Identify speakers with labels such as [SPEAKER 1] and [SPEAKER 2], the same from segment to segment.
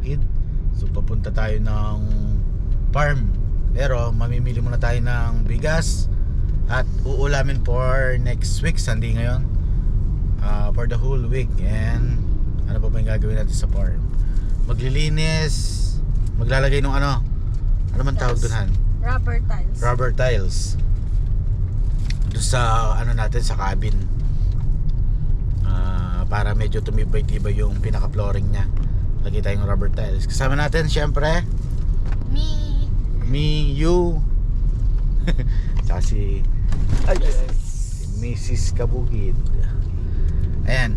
[SPEAKER 1] mga kabukid. So papunta tayo ng farm. Pero mamimili muna tayo ng bigas at uulamin for next week, Sunday ngayon. Ah, for the whole week and ano pa ba yung gagawin natin sa farm? Maglilinis, maglalagay ng ano? Ano man tawag doon, Han?
[SPEAKER 2] Rubber tiles.
[SPEAKER 1] Rubber tiles. Doon sa ano natin sa cabin. Ah, para medyo tumibay-tibay yung pinaka-flooring niya. Lagay tayong rubber tiles. Kasama natin syempre
[SPEAKER 2] Me.
[SPEAKER 1] me, you. Tsaka si ay, si Mrs. Kabukid. Ayan.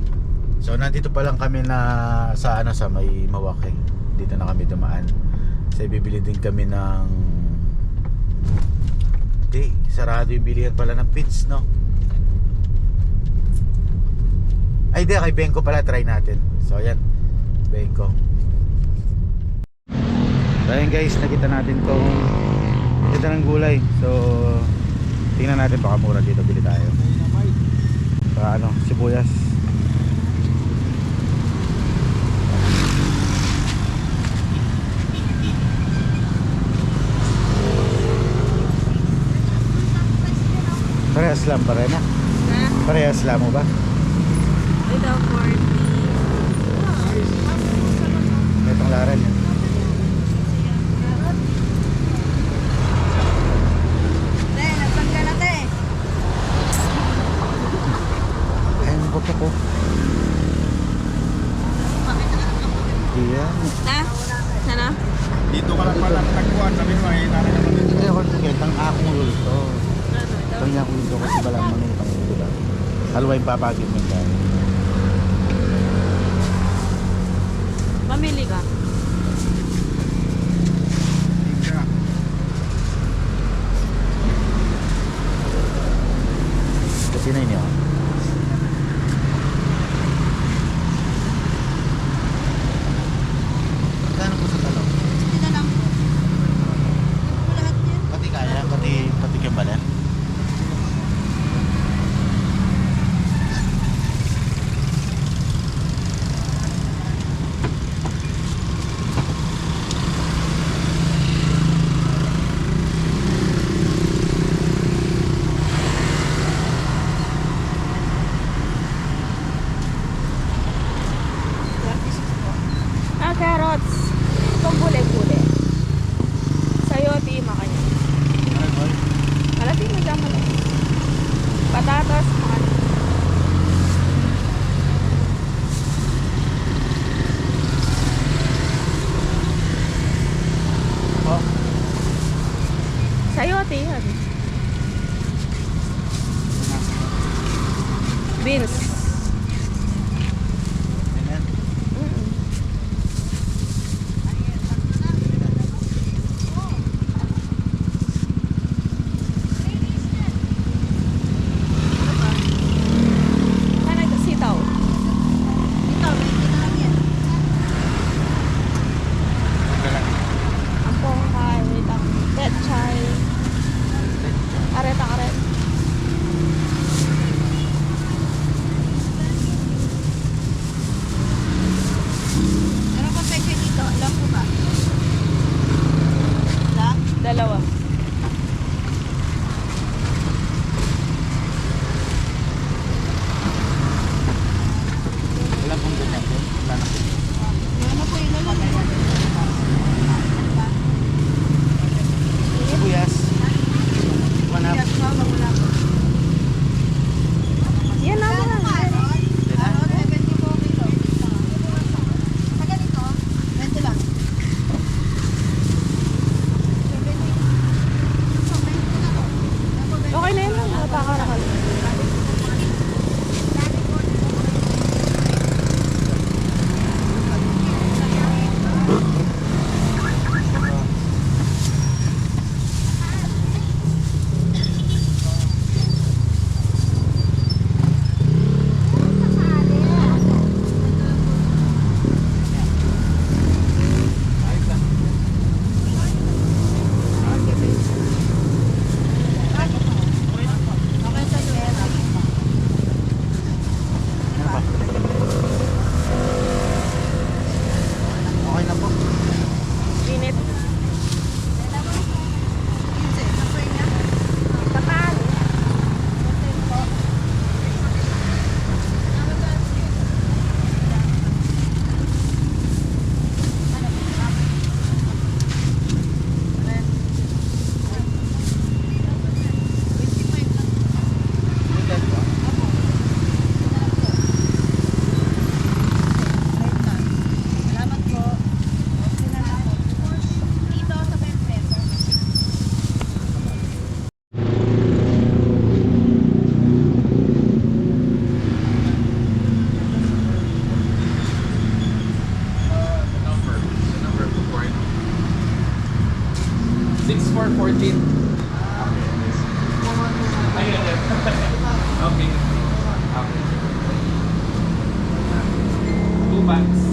[SPEAKER 1] So nandito pa lang kami na sa ano sa may Mawake. Dito na kami dumaan. Kasi bibili din kami ng Hindi, sarado yung bilihan pala ng pins, no? Ay, di, kay Benko pala, try natin. So, ayan, Benko. So, ayan guys, nakita natin tong ganda ng gulay. So, tingnan natin baka mura dito, bili tayo. Sa ano, sibuyas. Parehas lang pa rin ah.
[SPEAKER 2] Ha?
[SPEAKER 1] Parehas lang mo ba?
[SPEAKER 2] Ito 40.
[SPEAKER 1] Itong laran yan. Ayun ko pa ko. Iyan.
[SPEAKER 2] Ha? Sana?
[SPEAKER 3] Dito ka lang pala nagkuhan, sabi mo ay nanay naman dito.
[SPEAKER 1] Ay, ako kitang akong rulto. Kanya ko dito kasi balang mga itang diba? Halwa yung papagin mo dyan.
[SPEAKER 2] Mamili ka.
[SPEAKER 1] Kasi na inyo. Magkano
[SPEAKER 2] Beans. bags.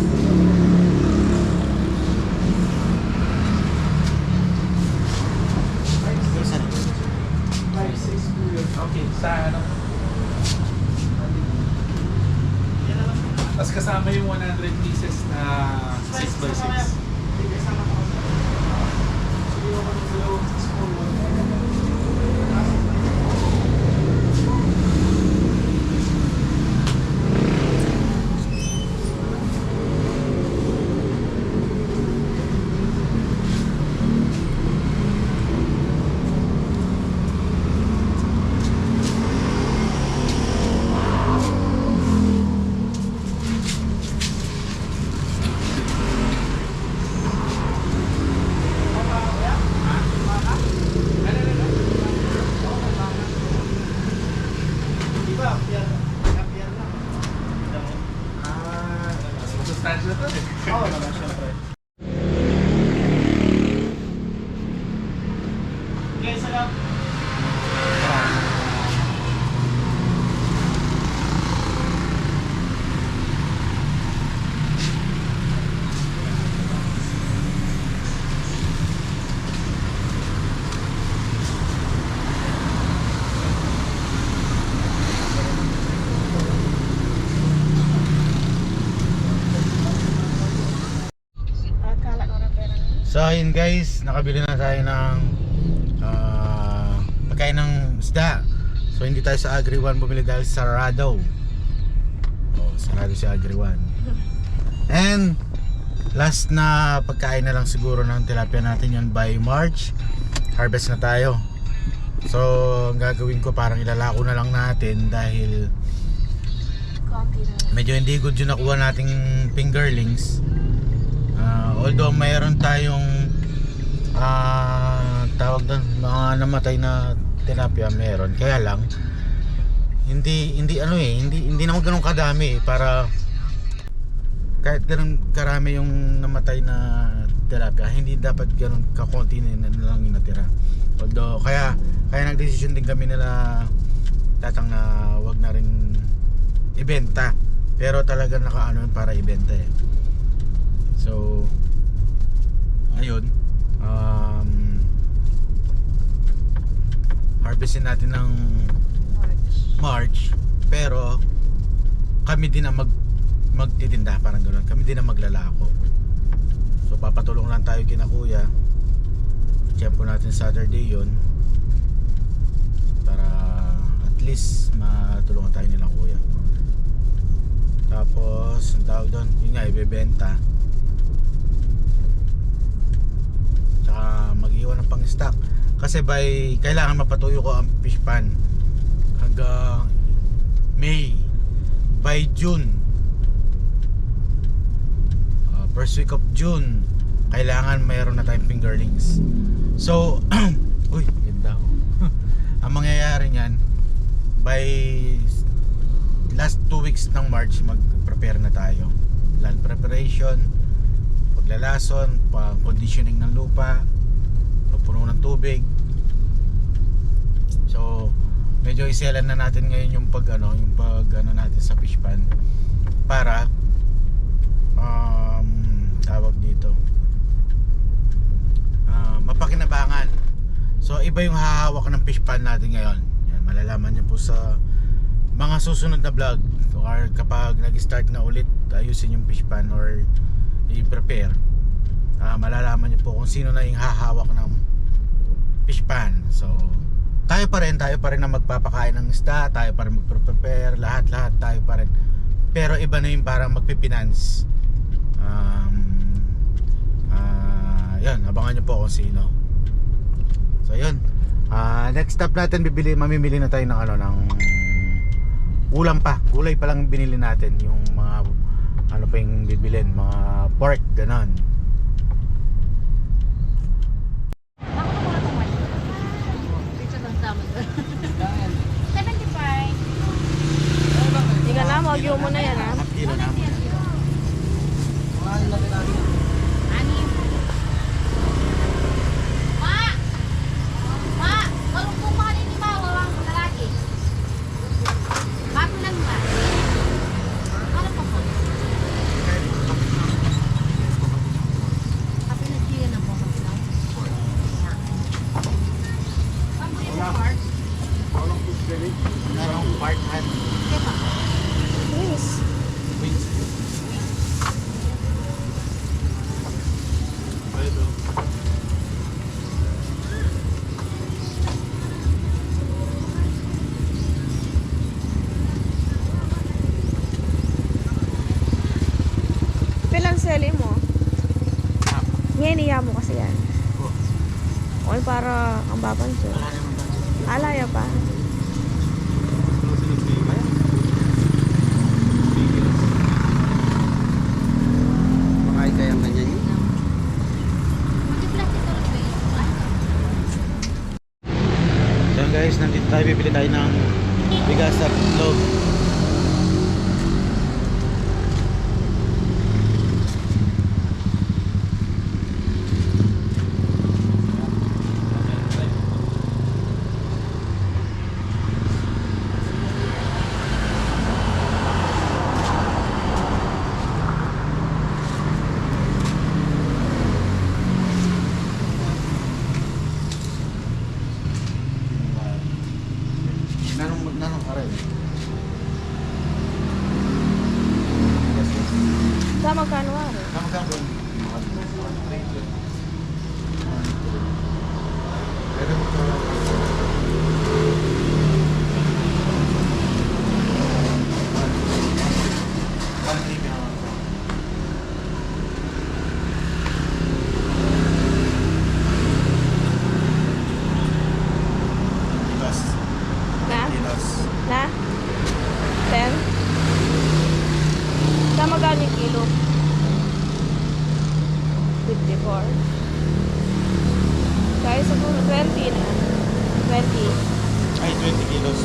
[SPEAKER 1] So ayun guys, nakabili na tayo ng ah, pagkain ng isda. So hindi tayo sa Agri One bumili dahil sarado. Oh, sarado si Agri One. And last na pagkain na lang siguro ng tilapia natin yan by March. Harvest na tayo. So ang gagawin ko parang ilalako na lang natin dahil medyo hindi good yung nakuha nating fingerlings Ah, although mayroon tayong ah, tawag doon mga namatay na tilapia meron kaya lang hindi hindi ano eh hindi hindi naman ganun kadami eh, para kahit ganun karami yung namatay na tilapia hindi dapat ganun kakonti na, lang yung natira. Although kaya kaya nagdesisyon din kami nila tatang na wag na rin ibenta. Pero talaga nakaano para ibenta eh so ayun. Um, harvestin natin ng
[SPEAKER 2] March.
[SPEAKER 1] March pero kami din ang mag magtitinda. Parang ganoon kami din ang maglalako. So papatulong lang tayo kina kuya. Tiyempo natin Saturday yon para at least matulungan tayo nila kuya. Tapos ang tawag doon? Yun nga ibebenta tsaka mag-iwan ng pang stock. Kasi by kailangan mapatuyo ko ang fish pan hanggang May. By June. Uh, first week of June kailangan mayroon na tayong fingerlings. So uy ganda oh. ang mangyayari niyan by last 2 weeks ng March mag-prepare na tayo. Land preparation paglalason pag conditioning ng lupa pagpuno ng tubig. So medyo iselan na natin ngayon yung pag ano yung pag ano natin sa fish pan para um, tawag dito ah, mapakinabangan. So iba yung hahawak ng fish pan natin ngayon. Yan, malalaman niyo po sa mga susunod na vlog. Or kapag nag-start na ulit ayusin yung fish pan or i-prepare. Ah, malalaman niyo po kung sino na yung hahawak ng fish pan. So tayo pa rin tayo pa rin na magpapakain ng isda tayo pa rin magprepare lahat lahat tayo pa rin. Pero iba na yung parang magpipinance um, ah, yun abangan niyo po kung sino. So yun. Ah, next stop natin bibili mamimili na tayo ng ano ng ulam pa. Gulay pa lang binili natin yung mga ano pa yung bibilin mga pork ganon
[SPEAKER 2] Ako na muna itong March. Picture ng tama doon. 75. Hindi ka na, mag mo na yan ha.
[SPEAKER 1] half kilo na
[SPEAKER 4] Okay, para ang babanso.
[SPEAKER 1] wala naman ba?
[SPEAKER 4] Alaya pa.
[SPEAKER 3] Makain kayang ganyan yun.
[SPEAKER 2] Yun
[SPEAKER 1] guys, nandito tayo, bibili tayo ng bigas at itlog. Nanong, nanong ka rin?
[SPEAKER 4] Sa magkano nga rin?
[SPEAKER 1] Nanong ka rin? Pero ito, one TV naman. Bigas.
[SPEAKER 4] Na?
[SPEAKER 1] Bigas.
[SPEAKER 4] Na? 10? Sa magkano kilo? 54. Kaya siguro 20 na. 20.
[SPEAKER 1] Ay, 20 kilos.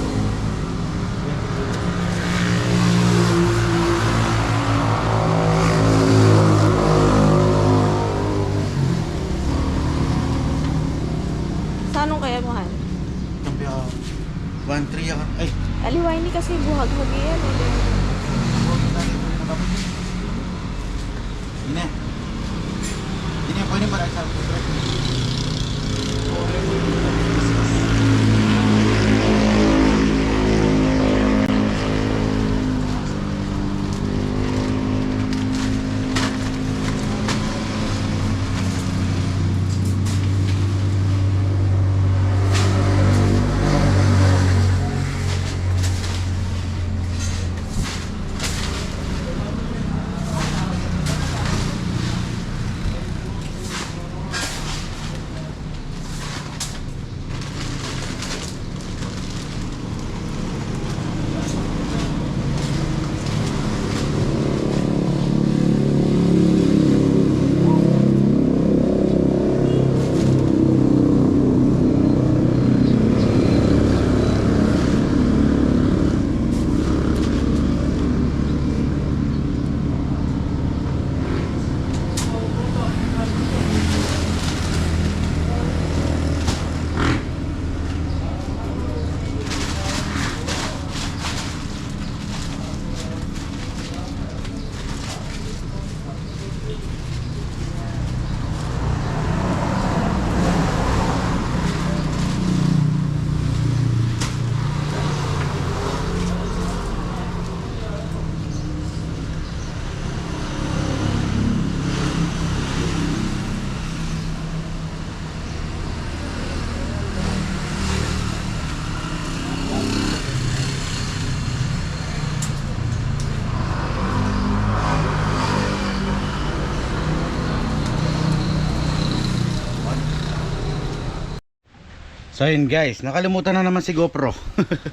[SPEAKER 1] So yun guys, nakalimutan na naman si GoPro.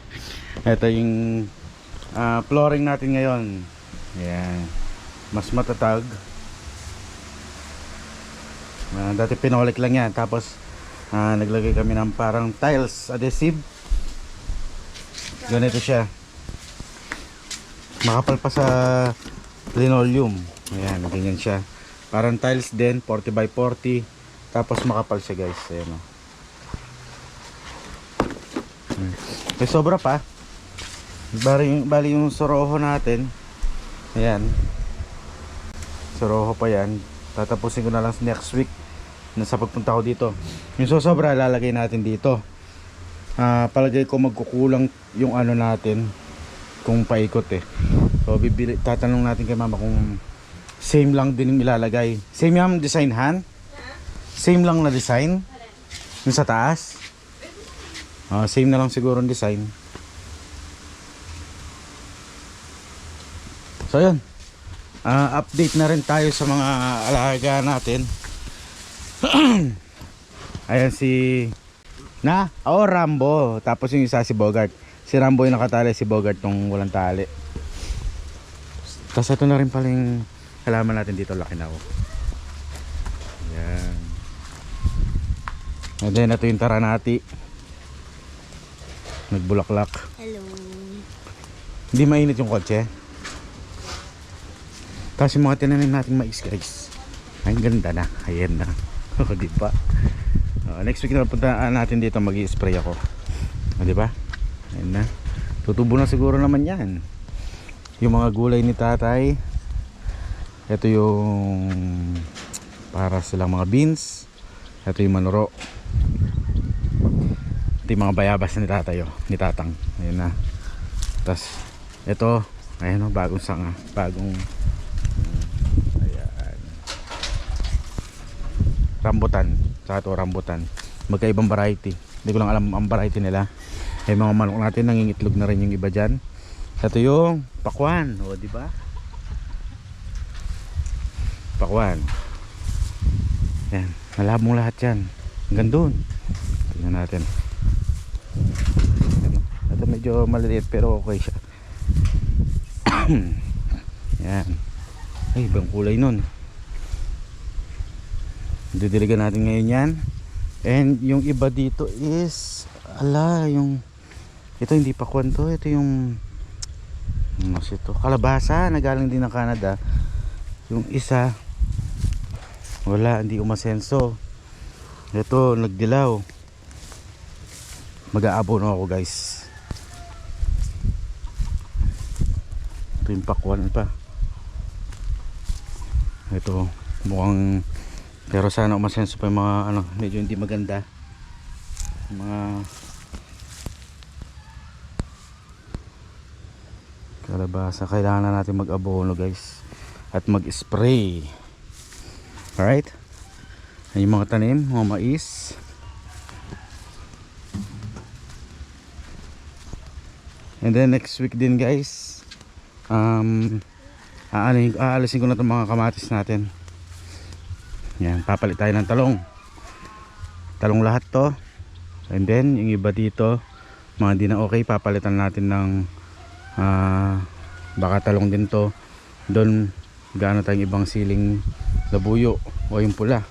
[SPEAKER 1] Ito yung ah, flooring natin ngayon. Ayan. Mas matatag. Ah, dati pinolik lang yan. Tapos ah, naglagay kami ng parang tiles adhesive. Ganito siya. Makapal pa sa linoleum. Ayan, ganyan siya. Parang tiles din, 40 by 40. Tapos makapal siya guys. Ayan o. May sobra pa. Bali, bali yung soroho natin. Ayan. Soroho pa yan. Tatapusin ko na lang next week na sa pagpunta ko dito. Yung sosobra lalagay natin dito. ah, palagay ko magkukulang yung ano natin kung paikot eh. So bibili tatanong natin kay mama kung same lang din yung ilalagay. Same yung design han? Same lang na design? Yung sa taas? Ah, same na lang siguro ang design. So yun. Ah, update na rin tayo sa mga alaga natin. Ayan si na, oh Rambo. Tapos yung isa si Bogart. Si Rambo yung nakatali, si Bogart tong walang tali. Tapos ito na rin pala yung halaman natin dito, laki na ako. Ayan. And then ito yung taranati. Nagbulaklak.
[SPEAKER 4] Hello.
[SPEAKER 1] Hindi mainit yung kotse. Tapos yung mga tinanim natin mais guys. Ay, ang ganda na. Ayan na. O, di ba? Uh, next week na punta natin dito mag spray ako. O, di ba? Ayan na. Tutubo na siguro naman yan. Yung mga gulay ni tatay. Ito yung para silang mga beans. Ito yung manuro. Yung mga bayabas ni tatay. Oh, ni tatang. Ayan na. Tapos ito, ayan o, bagong sanga, bagong ayan. Rambutan, saka ito rambutan. Magkaibang variety. Hindi ko lang alam ang variety nila. Ay mga manok natin nangingitlog na rin yung iba diyan. Ito yung pakwan, o di ba? Pakwan. Yan, malabong lahat 'yan. Hanggang doon. Tingnan natin. Medyo maliliit pero okay siya. Yan. Ay, ibang kulay nun. Didiligan natin ngayon yan. And yung iba dito is, ala, yung, ito hindi pa kwento, ito yung, kasi ito, kalabasa, nagaling din ng Canada. Yung isa, wala, hindi umasenso. Ito, nagdilaw. Mag-aabono ako guys. Ito yung pakwan pa. Ito, mukhang pero sana umasenso pa yung mga ano, medyo hindi maganda. Mga kalabasa. Kailangan na natin mag-abono guys. At mag-spray. Alright? Yan yung mga tanim, mga mais. And then next week din guys, um, aalisin, ko na itong mga kamatis natin. Yan, papalit tayo ng talong. Talong lahat to. And then, yung iba dito, mga di na okay, papalitan natin ng ah, baka talong din to. Doon, gaano tayong ibang siling labuyo o yung pula.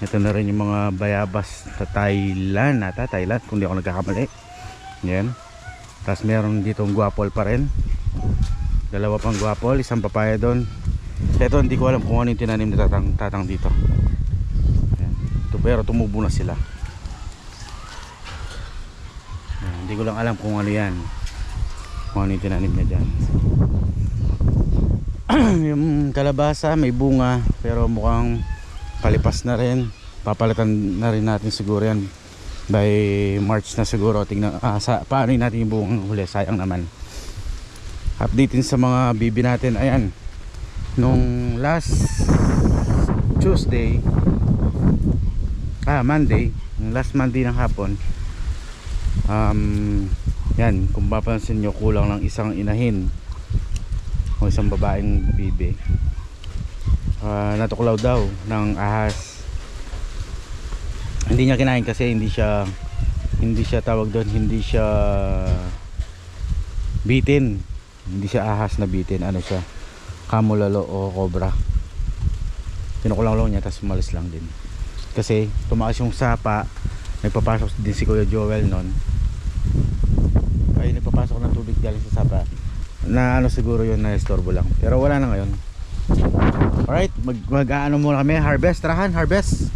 [SPEAKER 1] Ito na rin yung mga bayabas sa Thailand ata, Thailand kung di ako nagkakamali. Yan. Tapos meron ditong guapol pa rin. Dalawa pang guapol, isang papaya doon. Ito hindi ko alam kung ano yung tinanim ni tatang, tatang dito. Yan. Ito, pero tumubo na sila. Yan, hindi ko lang alam kung ano yan. Kung ano yung tinanim niya dyan. yung kalabasa may bunga pero mukhang palipas na rin. Papalitan na rin natin siguro yan by March na siguro tingnan ah, sa, paano natin yung buong huli sayang naman update din sa mga bibi natin. Ayan. Nung last Tuesday ah Monday last Monday ng hapon um, yan kung papansin nyo kulang lang isang inahin o isang babaeng bibi Ah, natuklaw daw ng ahas. Hindi niya kinain kasi hindi siya hindi siya tawag doon hindi siya bitin hindi siya ahas na bitin ano siya kamulalo o cobra. Kinukulang lang niya tapos umalis lang din. Kasi tumakas yung sapa nagpapasok din si Kuya Joel nun. Ay nagpapasok ng tubig galing sa sapa na ano siguro yun na istorbo lang. Pero wala na ngayon. Alright mag, mag ano muna kami harvest. Tarahan harvest